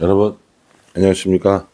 여러분 안녕하십니까?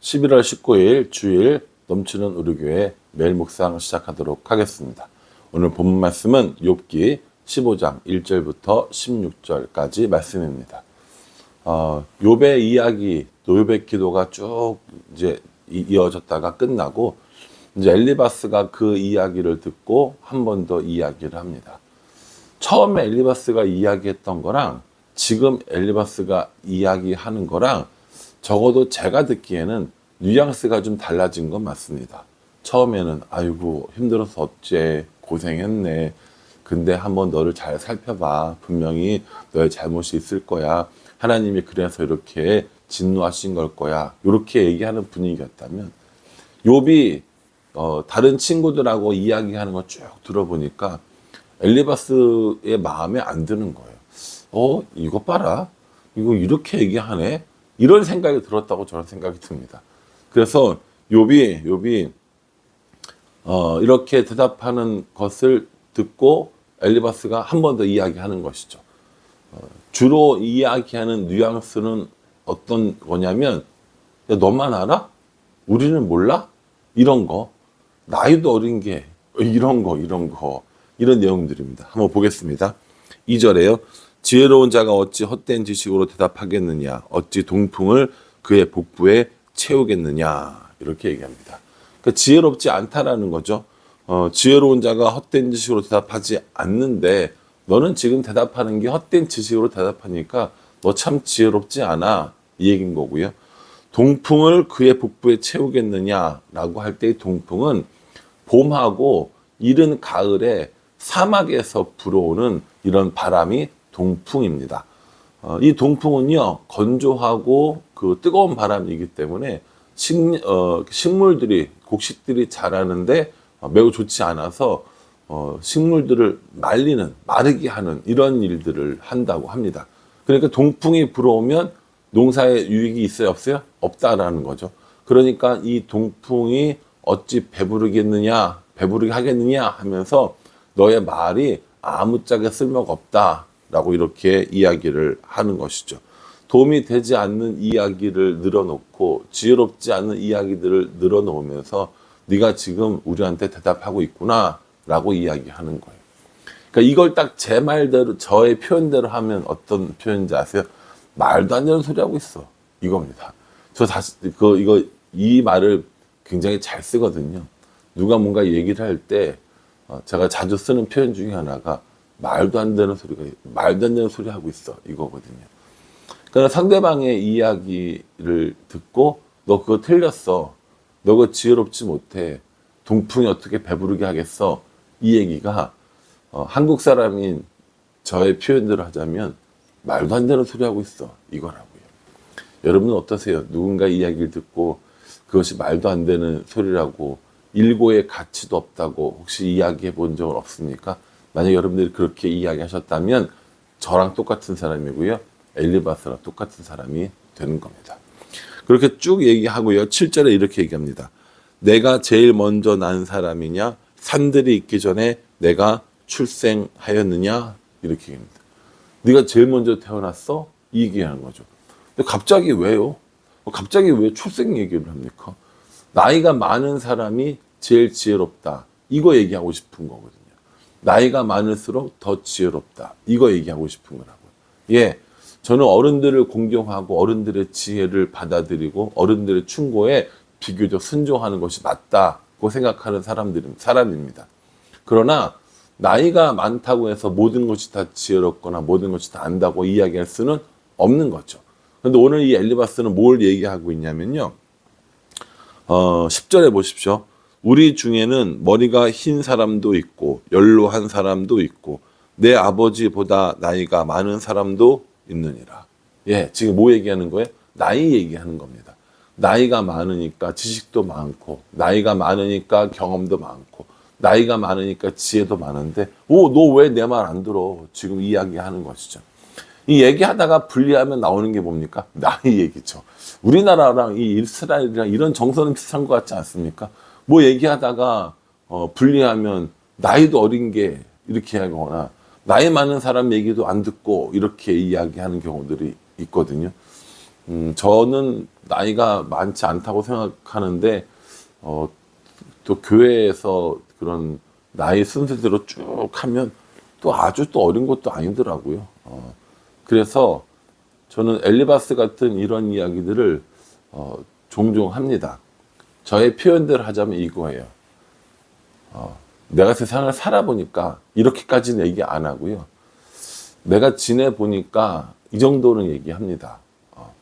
11월 19일 주일 넘치는 우리 교회 매일 묵상 시작하도록 하겠습니다. 오늘 본문 말씀은 욥기 15장 1절부터 16절까지 말씀입니다. 어, 욥의 이야기 욥의 기도가 쭉 이제 이- 이어졌다가 끝나고 이제 엘리바스가 그 이야기를 듣고 한 번 더 이야기를 합니다. 처음에 엘리바스가 이야기했던 거랑 지금 엘리바스가 이야기하는 거랑 적어도 제가 듣기에는 뉘앙스가 좀 달라진 건 맞습니다. 처음에는 아이고 힘들어서 어째 고생했네. 근데 한번 너를 잘 살펴봐. 분명히 너의 잘못이 있을 거야. 하나님이 그래서 이렇게 진노하신 걸 거야. 이렇게 얘기하는 분위기였다면 욥이 어, 다른 친구들하고 이야기하는 거쭉 들어보니까 엘리바스의 마음에 안 드는 거예요. 어, 이거 봐라. 이거 이렇게 얘기하네. 이런 생각이 들었다고 저는 생각이 듭니다. 그래서 욥이 욥이 어, 이렇게 대답하는 것을 듣고 엘리바스가 한 번 더 이야기하는 것이죠. 어, 주로 이야기하는 뉘앙스는 어떤 거냐면 야, 너만 알아? 우리는 몰라? 이런 거. 나이도 어린 게 이런 거 이런 거 이런 내용들입니다. 한번 보겠습니다. 2절에요. 지혜로운 자가 어찌 헛된 지식으로 대답하겠느냐 어찌 동풍을 그의 복부에 채우겠느냐 이렇게 얘기합니다. 그러니까 지혜롭지 않다라는 거죠. 어, 지혜로운 자가 헛된 지식으로 대답하지 않는데 너는 지금 대답하는 게 헛된 지식으로 대답하니까 너 참 지혜롭지 않아 이 얘기인 거고요. 동풍을 그의 복부에 채우겠느냐라고 할때 동풍은 봄하고 이른 가을에 사막에서 불어오는 이런 바람이 동풍입니다. 어, 이 동풍은요 건조하고 그 뜨거운 바람이기 때문에 식, 어, 식물들이 곡식들이 자라는데 어, 매우 좋지 않아서 어, 식물들을 말리는 마르게 하는 이런 일들을 한다고 합니다. 그러니까 동풍이 불어오면 농사에 유익이 있어요 없어요? 없다라는 거죠. 그러니까 이 동풍이 어찌 배부르겠느냐 배부르게 하겠느냐 하면서 너의 말이 아무짝에 쓸모가 없다 라고 이렇게 이야기를 하는 것이죠. 도움이 되지 않는 이야기를 늘어놓고 지혜롭지 않은 이야기들을 늘어놓으면서 네가 지금 우리한테 대답하고 있구나 라고 이야기하는 거예요. 그러니까 이걸 딱 제 말대로 저의 표현대로 하면 어떤 표현인지 아세요? 말도 안 되는 소리 하고 있어 이겁니다. 저 다시 그 이거 이 말을 굉장히 잘 쓰거든요. 누가 뭔가 얘기를 할때 어, 제가 자주 쓰는 표현 중에 하나가 말도 안 되는 소리가 말도 안 되는 소리 하고 있어 이거거든요. 그러니까 상대방의 이야기를 듣고 너 그거 틀렸어. 너 그거 지혜롭지 못해. 동풍이 어떻게 배부르게 하겠어. 이 얘기가 어, 한국 사람인 저의 표현대로 하자면 말도 안 되는 소리 하고 있어. 이거라고요. 여러분은 어떠세요? 누군가 이야기를 듣고 그것이 말도 안 되는 소리라고 일고의 가치도 없다고 혹시 이야기해 본 적은 없습니까? 만약 여러분들이 그렇게 이야기하셨다면 저랑 똑같은 사람이고요. 엘리바스랑 똑같은 사람이 되는 겁니다. 그렇게 쭉 얘기하고요. 7절에 이렇게 얘기합니다. 내가 제일 먼저 난 사람이냐? 산들이 있기 전에 내가 출생하였느냐? 이렇게 얘기합니다. 네가 제일 먼저 태어났어? 이 얘기하는 거죠. 근데 갑자기 왜요? 어, 갑자기 왜 출생 얘기를 합니까? 나이가 많은 사람이 제일 지혜롭다. 이거 얘기하고 싶은 거거든요. 나이가 많을수록 더 지혜롭다. 이거 얘기하고 싶은 거라고요. 예. 저는 어른들을 공경하고 어른들의 지혜를 받아들이고 어른들의 충고에 비교적 순종하는 것이 맞다고 생각하는 사람들, 사람입니다. 그러나 나이가 많다고 해서 모든 것이 다 지혜롭거나 모든 것이 다 안다고 이야기할 수는 없는 거죠. 그런데 오늘 이 엘리바스는 뭘 얘기하고 있냐면요. 어, 10절에 보십시오. 우리 중에는 머리가 흰 사람도 있고 연로한 사람도 있고 내 아버지보다 나이가 많은 사람도 있느니라. 예, 지금 뭐 얘기하는 거예요? 나이 얘기하는 겁니다. 나이가 많으니까 지식도 많고 나이가 많으니까 경험도 많고 나이가 많으니까 지혜도 많은데 오, 너 왜 내 말 안 들어? 지금 이야기하는 것이죠. 이 얘기하다가 분리하면 나오는 게 뭡니까? 나이 얘기죠. 우리나라랑 이 이스라엘이랑 이런 정서는 비슷한 것 같지 않습니까? 뭐 얘기하다가 어, 분리하면 나이도 어린 게 이렇게 하거나 나이 많은 사람 얘기도 안 듣고 이렇게 이야기하는 경우들이 있거든요. 음, 저는 나이가 많지 않다고 생각하는데 어, 또 교회에서 그런 나이 순서대로 쭉 하면 또 아주 또 어린 것도 아니더라고요. 어, 그래서 저는 엘리바스 같은 이런 이야기들을 어, 종종 합니다. 저의 표현대로 하자면 이거예요. 어, 내가 세상을 살아보니까 이렇게까지는 얘기 안 하고요. 내가 지내보니까 이 정도는 얘기합니다. 어,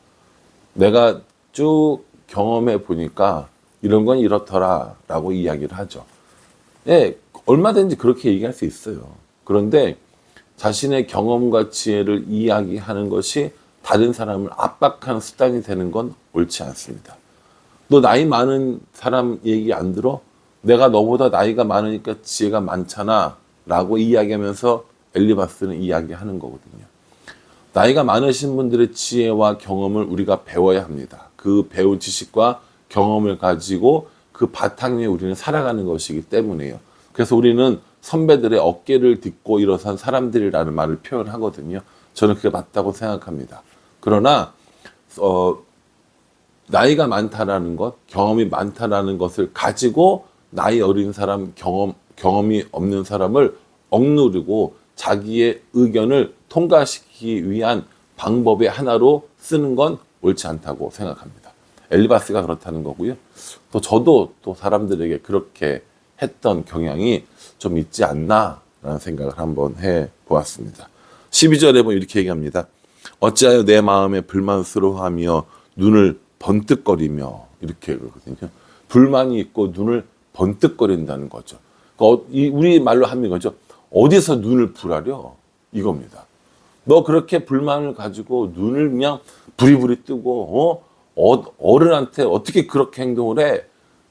내가 쭉 경험해 보니까 이런 건 이렇더라 라고 이야기를 하죠. 예, 얼마든지 그렇게 얘기할 수 있어요. 그런데 자신의 경험과 지혜를 이야기하는 것이 다른 사람을 압박하는 수단이 되는 건 옳지 않습니다. 너 나이 많은 사람 얘기 안 들어? 내가 너보다 나이가 많으니까 지혜가 많잖아. 라고 이야기하면서 엘리바스는 이야기하는 거거든요. 나이가 많으신 분들의 지혜와 경험을 우리가 배워야 합니다. 그 배운 지식과 경험을 가지고 그 바탕 위에 우리는 살아가는 것이기 때문에요. 그래서 우리는 선배들의 어깨를 딛고 일어선 사람들이라는 말을 표현하거든요. 저는 그게 맞다고 생각합니다. 그러나 어, 나이가 많다라는 것, 경험이 많다라는 것을 가지고 나이 어린 사람, 경험 경험이 없는 사람을 억누르고 자기의 의견을 통과시키기 위한 방법의 하나로 쓰는 건 옳지 않다고 생각합니다. 엘리바스가 그렇다는 거고요. 또 저도 또 사람들에게 그렇게 했던 경향이 좀 있지 않나라는 생각을 한번 해 보았습니다. 12절에 보면 이렇게 얘기합니다. 어찌하여 내 마음에 불만스러워하며 눈을 번뜩거리며 이렇게 그러거든요. 불만이 있고 눈을 번뜩거린다는 거죠. 그러니까 우리 말로 하면 거죠. 어디서 눈을 불하려? 이겁니다. 너 그렇게 불만을 가지고 눈을 그냥 부리부리 뜨고 어? 어 어른한테 어떻게 그렇게 행동을 해?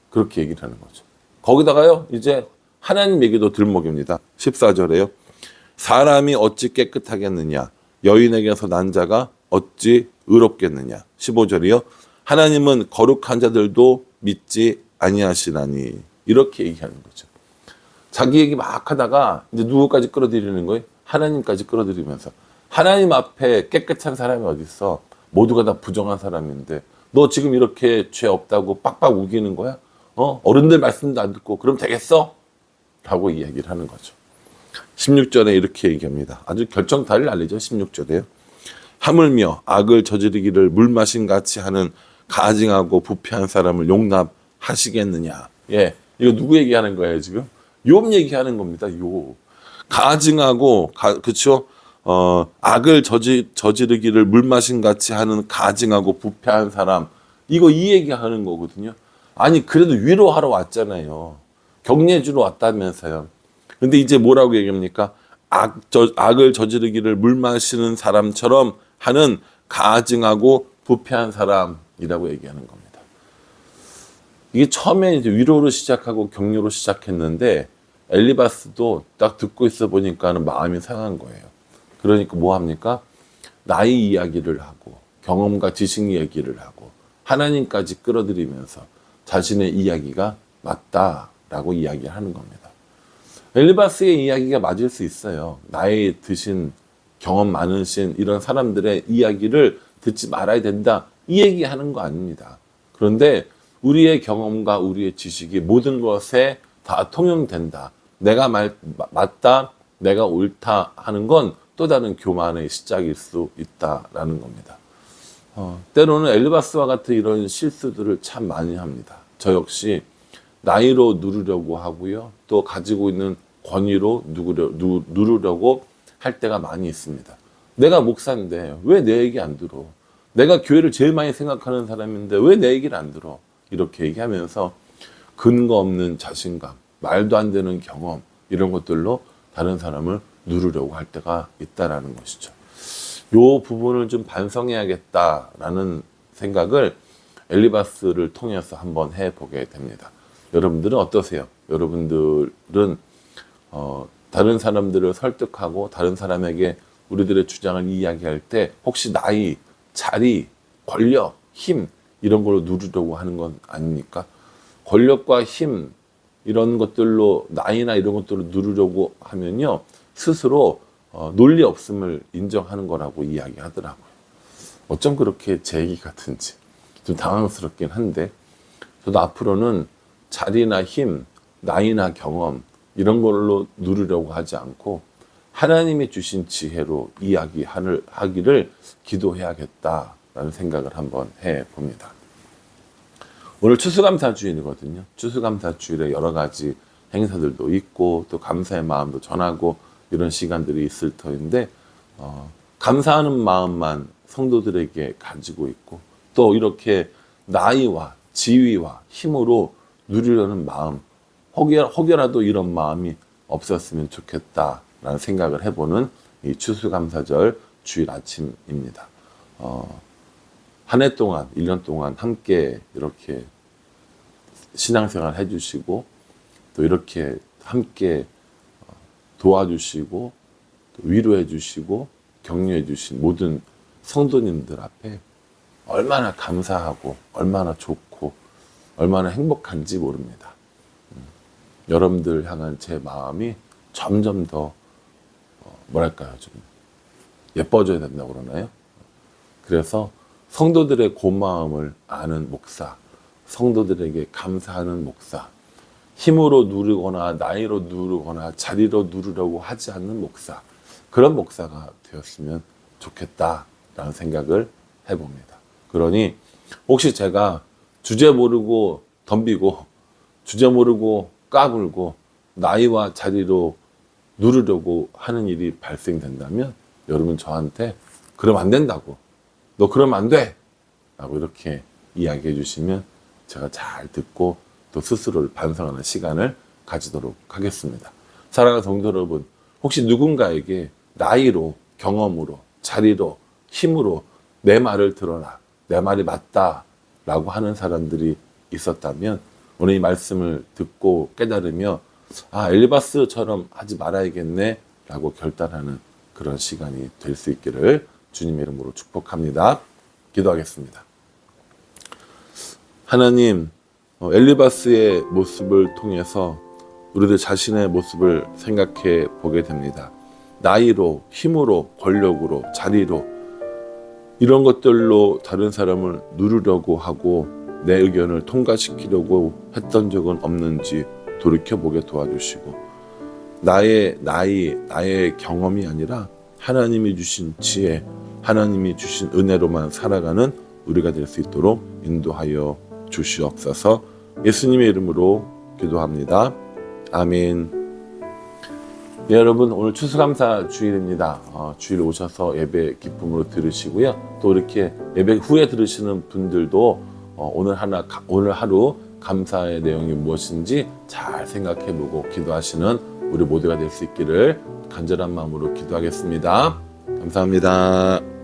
그렇게 얘기를 하는 거죠. 거기다가요. 이제 하나님 얘기도 들먹입니다. 14절에요. 사람이 어찌 깨끗하겠느냐? 여인에게서 난 자가 어찌 의롭겠느냐? 15절이요. 하나님은 거룩한 자들도 믿지 아니하시나니 이렇게 얘기하는 거죠. 자기 얘기 막 하다가 이제 누구까지 끌어들이는 거예요? 하나님까지 끌어들이면서 하나님 앞에 깨끗한 사람이 어디 있어? 모두가 다 부정한 사람인데 너 지금 이렇게 죄 없다고 빡빡 우기는 거야? 어? 어른들 말씀도 안 듣고 그럼 되겠어? 라고 이야기를 하는 거죠. 16절에 이렇게 얘기합니다. 아주 결정타를 알리죠. 16절에요. 하물며 악을 저지르기를 물 마신 같이 하는 가증하고 부패한 사람을 용납하시겠느냐. 예. 이거 누구 얘기하는 거예요, 지금? 욥 얘기하는 겁니다. 욥. 가증하고 가, 그렇죠? 어, 악을 저지, 저지르기를 물 마신 같이 하는 가증하고 부패한 사람. 이거 이 얘기하는 거거든요. 아니 그래도 위로하러 왔잖아요. 격려 주러 왔다면서요. 근데 이제 뭐라고 얘기합니까? 악, 저, 악을 저지르기를 물 마시는 사람처럼 하는 가증하고 부패한 사람 이라고 얘기하는 겁니다. 이게 처음에 이제 위로로 시작하고 격려로 시작했는데 엘리바스도 딱 듣고 있어 보니까는 마음이 상한 거예요. 그러니까 뭐 합니까? 나이 이야기를 하고 경험과 지식 얘기를 하고 하나님까지 끌어들이면서 자신의 이야기가 맞다라고 이야기하는 겁니다. 엘리바스의 이야기가 맞을 수 있어요. 나이 드신 경험 많으신 이런 사람들의 이야기를 듣지 말아야 된다. 이 얘기하는 거 아닙니다. 그런데 우리의 경험과 우리의 지식이 모든 것에 다 통용된다. 내가 말, 맞다, 내가 옳다 하는 건 또 다른 교만의 시작일 수 있다라는 겁니다. 어, 때로는 엘리바스와 같은 이런 실수들을 참 많이 합니다. 저 역시 나이로 누르려고 하고요. 또 가지고 있는 권위로 누르려, 누, 누르려고 할 때가 많이 있습니다. 내가 목사인데 왜 내 얘기 안 들어? 내가 교회를 제일 많이 생각하는 사람인데 왜 내 얘기를 안 들어? 이렇게 얘기하면서 근거 없는 자신감, 말도 안 되는 경험 이런 것들로 다른 사람을 누르려고 할 때가 있다라는 것이죠. 요 부분을 좀 반성해야겠다라는 생각을 엘리바스를 통해서 한번 해보게 됩니다. 여러분들은 어떠세요? 여러분들은 어, 다른 사람들을 설득하고 다른 사람에게 우리들의 주장을 이야기할 때 혹시 나이, 자리, 권력, 힘 이런 걸로 누르려고 하는 건 아닙니까? 권력과 힘 이런 것들로 나이나 이런 것들로 누르려고 하면요 스스로 어, 논리 없음을 인정하는 거라고 이야기하더라고요. 어쩜 그렇게 제 얘기 같은지 좀 당황스럽긴 한데 저도 앞으로는 자리나 힘, 나이나 경험 이런 걸로 누리려고 하지 않고 하나님이 주신 지혜로 이야기하기를 기도해야겠다라는 생각을 한번 해 봅니다. 오늘 추수감사 주일이거든요. 추수감사 주일에 여러 가지 행사들도 있고 또 감사의 마음도 전하고 이런 시간들이 있을 터인데 어, 감사하는 마음만 성도들에게 가지고 있고 또 이렇게 나이와 지위와 힘으로 누리려는 마음 혹여, 혹여라도 이런 마음이 없었으면 좋겠다 라는 생각을 해보는 이 추수감사절 주일 아침입니다. 어, 한 해 동안, 1년 동안 함께 이렇게 신앙생활 해주시고 또 이렇게 함께 어, 도와주시고 또 위로해 주시고 격려해 주신 모든 성도님들 앞에 얼마나 감사하고 얼마나 좋고 얼마나 행복한지 모릅니다. 음, 여러분들 향한 제 마음이 점점 더 어, 뭐랄까요 좀 예뻐져야 된다고 그러나요? 그래서 성도들의 고마움을 아는 목사, 성도들에게 감사하는 목사, 힘으로 누르거나 나이로 누르거나 자리로 누르려고 하지 않는 목사, 그런 목사가 되었으면 좋겠다라는 생각을 해봅니다. 그러니 혹시 제가 주제 모르고 덤비고 주제 모르고 까불고 나이와 자리로 누르려고 하는 일이 발생된다면 여러분 저한테 그러면 안 된다고 너 그러면 안 돼! 라고 이렇게 이야기해 주시면 제가 잘 듣고 또 스스로를 반성하는 시간을 가지도록 하겠습니다. 사랑하는 성도 여러분, 혹시 누군가에게 나이로, 경험으로, 자리로, 힘으로 내 말을 들어라. 내 말이 맞다. 라고 하는 사람들이 있었다면 오늘 이 말씀을 듣고 깨달으며 아, 엘리바스처럼 하지 말아야겠네. 라고 결단하는 그런 시간이 될 수 있기를 주님의 이름으로 축복합니다. 기도하겠습니다. 하나님, 어, 엘리바스의 모습을 통해서 우리들 자신의 모습을 생각해 보게 됩니다. 나이로, 힘으로, 권력으로, 자리로 이런 것들로 다른 사람을 누르려고 하고 내 의견을 통과시키려고 했던 적은 없는지 돌이켜 보게 도와주시고 나의 나이, 나의 경험이 아니라 하나님이 주신 지혜, 하나님이 주신 은혜로만 살아가는 우리가 될 수 있도록 인도하여 주시옵소서 예수님의 이름으로 기도합니다. 아멘. 네, 여러분 오늘 추수감사 주일입니다. 어, 주일 오셔서 예배 기쁨으로 들으시고요. 또 이렇게 예배 후에 들으시는 분들도 어, 오늘 하나 오늘 하루 감사의 내용이 무엇인지 잘 생각해보고 기도하시는 우리 모두가 될 수 있기를 간절한 마음으로 기도하겠습니다. 감사합니다.